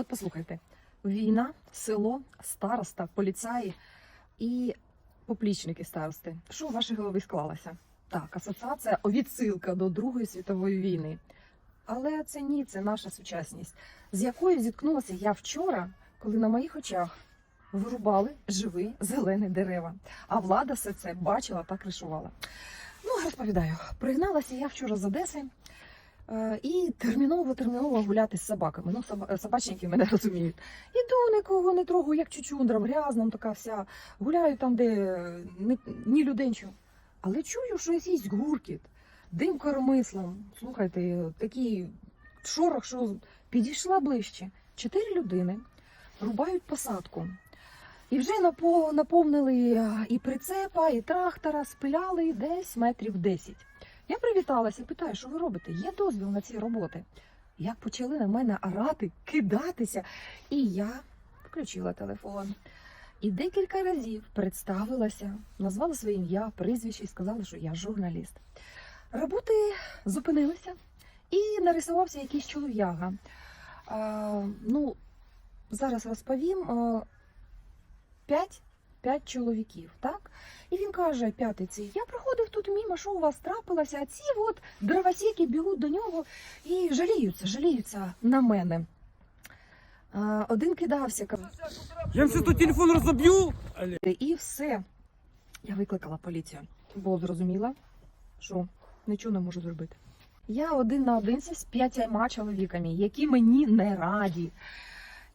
От послухайте: війна, село, староста, поліцаї і поплічники старости. Що в вашій голові склалося? Так, асоціація відсилка до Другої світової війни. Але це ні, це наша сучасність, з якою зіткнулася я вчора, коли на моїх очах вирубали живі зелені дерева. А влада все це бачила та кришувала. Ну, розповідаю, пригналася я вчора з Одеси. Е, І терміново терміново гуляти з собаками. Ну, соба- собачники мене розуміють. Іду нікого не трогаю, як чучундра, в така вся. Гуляю там, де е, ні, людей. Але чую, що якийсь гуркіт, дим коромислом. Слухайте, такий шорох, що підійшла ближче. Чотири людини рубають посадку. І вже напо- наповнили е, і прицепа, і трактора, спиляли десь метрів 10. Я привіталася, питаю, що ви робите? Є дозвіл на ці роботи. Як почали на мене орати, кидатися. І я включила телефон. І декілька разів представилася, назвала своє ім'я, прізвище і сказала, що я журналіст. Роботи зупинилися і нарисувався якийсь чолов'яга. Ну, зараз розповім. П'ять чоловіків, так? І він каже, п'ятиці, я проходив тут мимо, що у вас трапилося, а ці от дровосеки бігуть до нього і жаліються, жаліються на мене. А, один кидався, каже, Я все тут телефон розоб'ю. і все. Я викликала поліцію, бо зрозуміла, що нічого не можу зробити. Я один на один з п'ятьма чоловіками, які мені не раді.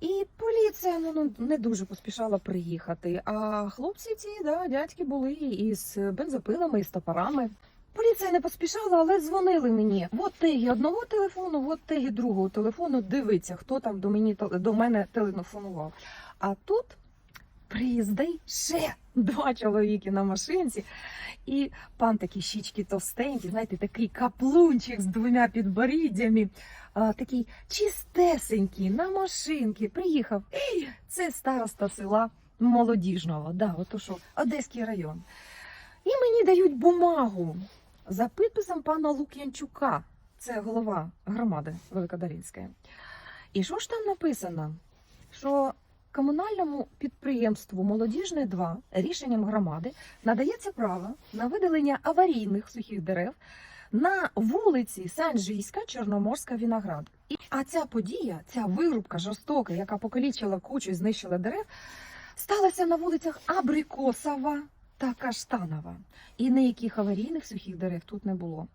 І поліція ну, ну, не дуже поспішала приїхати. А хлопці ці, да, дядьки були із бензопилами, із топорами. Поліція не поспішала, але дзвонили мені. От теги одного телефону, от теги другого телефону. Дивиться, хто там до, мені, до мене телефонував. А тут приїздить ще два чоловіки на машинці. І пан такий щічки товстенькі, знаєте, такий каплунчик з двома підборіддями, такий чистесенький на машинки. Приїхав. І це староста села Молодіжного, да, ото що, Одеський район. І мені дають бумагу за підписом пана Лук'янчука. Це голова громади Великодаринської. І що ж там написано? Що комунальному підприємству Молодіжне 2 рішенням громади надається право на видалення аварійних сухих дерев на вулиці Санжійська, Чорноморська, Віноград. А ця подія, ця вирубка жорстока, яка покалічила кучу і знищила дерев, сталася на вулицях Абрикосова та Каштанова. І ніяких аварійних сухих дерев тут не було.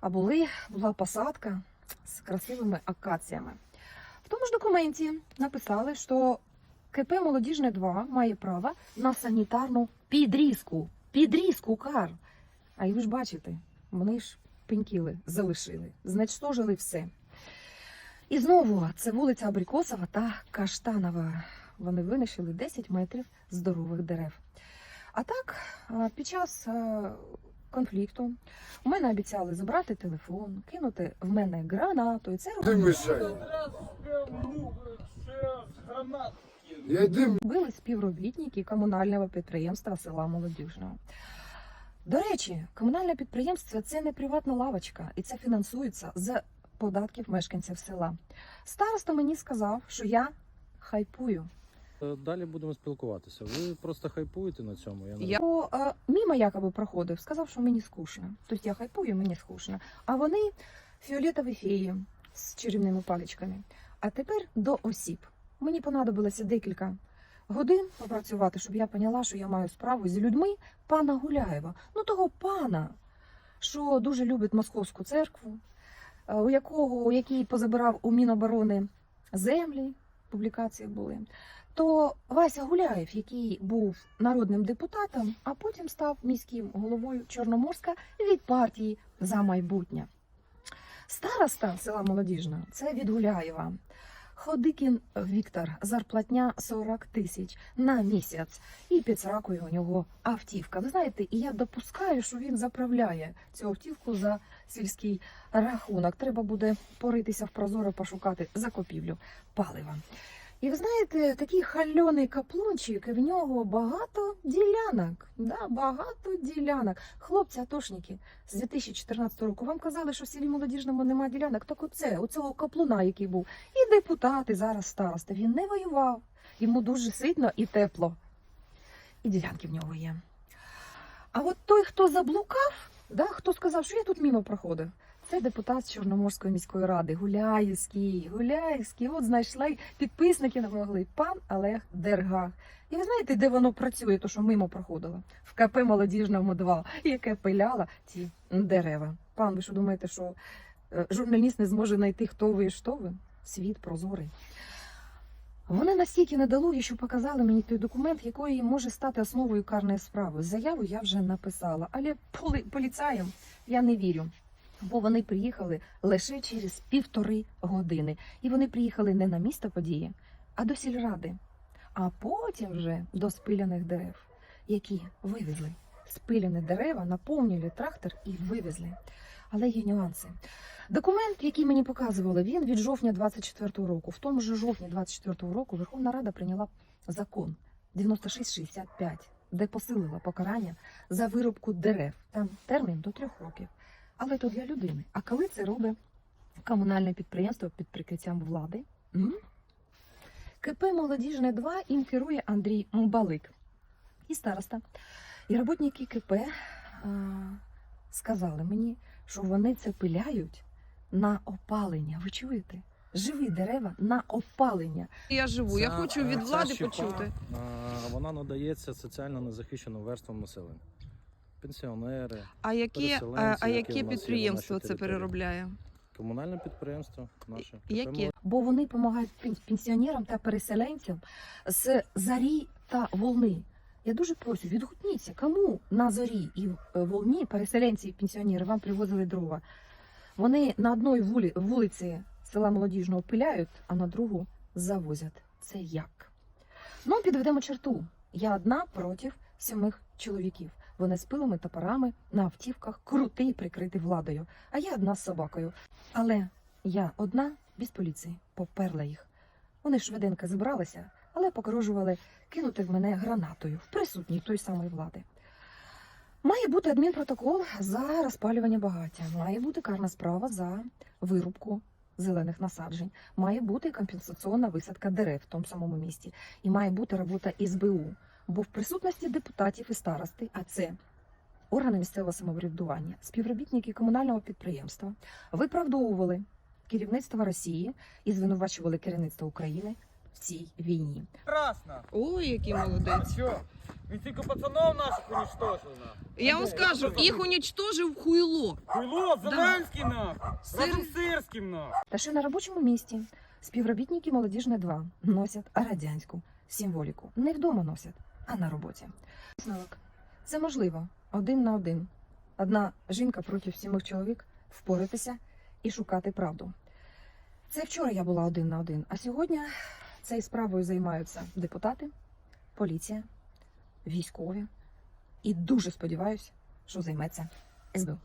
А були, була посадка з красивими акаціями. В тому ж документі написали, що КП Молодіжне 2 має право на санітарну підрізку. Підрізку кар. А і ви ж бачите, вони ж пенькіли, залишили, знечтожили все. І знову це вулиця Абрикосова та Каштанова. Вони винищили 10 метрів здорових дерев. А так, під час конфлікту у мене обіцяли забрати телефон, кинути в мене гранату, і це Ти мішай. Я робили співробітники комунального підприємства села Молодіжного. До речі, комунальне підприємство це не приватна лавочка, і це фінансується з податків мешканців села. Староста мені сказав, що я хайпую. Е, Далі будемо спілкуватися. Ви просто хайпуєте на цьому. Я не Я е, мимо якоби проходив, сказав, що мені скучно. Тобто я хайпую, мені скучно. А вони фіолетові феї з чарівними паличками. А тепер до осіб. Мені понадобилося декілька годин попрацювати, щоб я поняла, що я маю справу з людьми пана Гуляєва. Ну того пана, що дуже любить московську церкву, е, у якого у який позабирав у Міноборони землі, публікації були то Вася Гуляєв, який був народним депутатом, а потім став міським головою Чорноморська від партії за майбутнє. Староста села Молодіжна це від Гуляєва. Ходикін Віктор, зарплатня 40 тисяч на місяць, і підсракує у нього автівка. Ви знаєте, і я допускаю, що він заправляє цю автівку за сільський рахунок. Треба буде поритися в прозоро, пошукати закупівлю палива. І ви знаєте, такий хальоний каплунчик, і в нього багато ділянок. Да, багато ділянок. Хлопці, атошники, з 2014 року вам казали, що в селі молодіжному немає ділянок. Так оце, у цього каплуна, який був. І депутат, і зараз староста. Він не воював. Йому дуже ситно і тепло. І ділянки в нього є. А от той, хто заблукав, да, хто сказав, що я тут мимо проходив, це депутат Чорноморської міської ради, Гуляївський, Гуляївський. От знайшли підписники не могли. Пан Олег Дергах. І ви знаєте, де воно працює, то що мимо проходило? В КП Молодіжному 2, яке пиляла ці дерева. Пан, ви що думаєте, що е, журналіст не зможе знайти, хто ви і що ви? Світ прозорий. Вони настільки недолугі, що показали мені той документ, який може стати основою карної справи. Заяву я вже написала, але поли- поліцаям я не вірю. Бо вони приїхали лише через півтори години. І вони приїхали не на місто події, а до сільради. А потім вже до спиляних дерев, які вивезли. Спиляні дерева наповнювали трактор і вивезли. Але є нюанси. Документ, який мені показували, він від жовтня 24-го року. В тому ж жовтні 24-го року Верховна Рада прийняла закон 9665, де посилила покарання за вирубку дерев. Там термін до трьох років. Але то для людини. А коли це робить комунальне підприємство під прикриттям влади? М? КП Молодіжне 2 їм керує Андрій Мбалик і староста. І роботники КП а, сказали мені, що вони це пиляють на опалення. Ви чуєте? Живі дерева на опалення. Я живу. Я хочу е, від влади почути. е, Вона надається соціально незахищеним верствам населення. Пенсіонери, А які, а, а які підприємство це переробляє? комунальне підприємство наше. Які? Бо вони допомагають пенсіонерам та переселенцям з зарі та волни. Я дуже прошу, відгукніться, кому на зорі і е, волні переселенці і пенсіонери вам привозили дрова. Вони на одній вулі, вулиці села Молодіжного пиляють, а на другу завозять. Це як? Ну, підведемо черту. Я одна проти сімих чоловіків. Вони з пилами, топорами на автівках, крутий, прикритий владою. А я одна з собакою. Але я одна без поліції поперла їх. Вони швиденько зібралися, але погрожували кинути в мене гранатою в присутній той самої влади. Має бути адмінпротокол за розпалювання багаття, має бути карна справа за вирубку зелених насаджень, має бути компенсаційна висадка дерев в тому самому місті, і має бути робота СБУ. Бо в присутності депутатів і старости, а це органи місцевого самоврядування, співробітники комунального підприємства, виправдовували керівництво Росії і звинувачували керівництво України в цій війні. Красно. Ой, який молодець. Він тільки пацанов наших уничтожил, на. Я вам скажу, їх унічтожив хуйло. Хуйло, Зеленський, нахуй. Сир- Сирським, нахуй. Та що на робочому місці співробітники молодіжне 2 носять радянську символіку. Не вдома носять, а на роботі. Це можливо один на один. Одна жінка проти сімох чоловік впоратися і шукати правду. Це вчора я була один на один, а сьогодні цією справою займаються депутати, поліція, військові. І дуже сподіваюся, що займеться СБУ.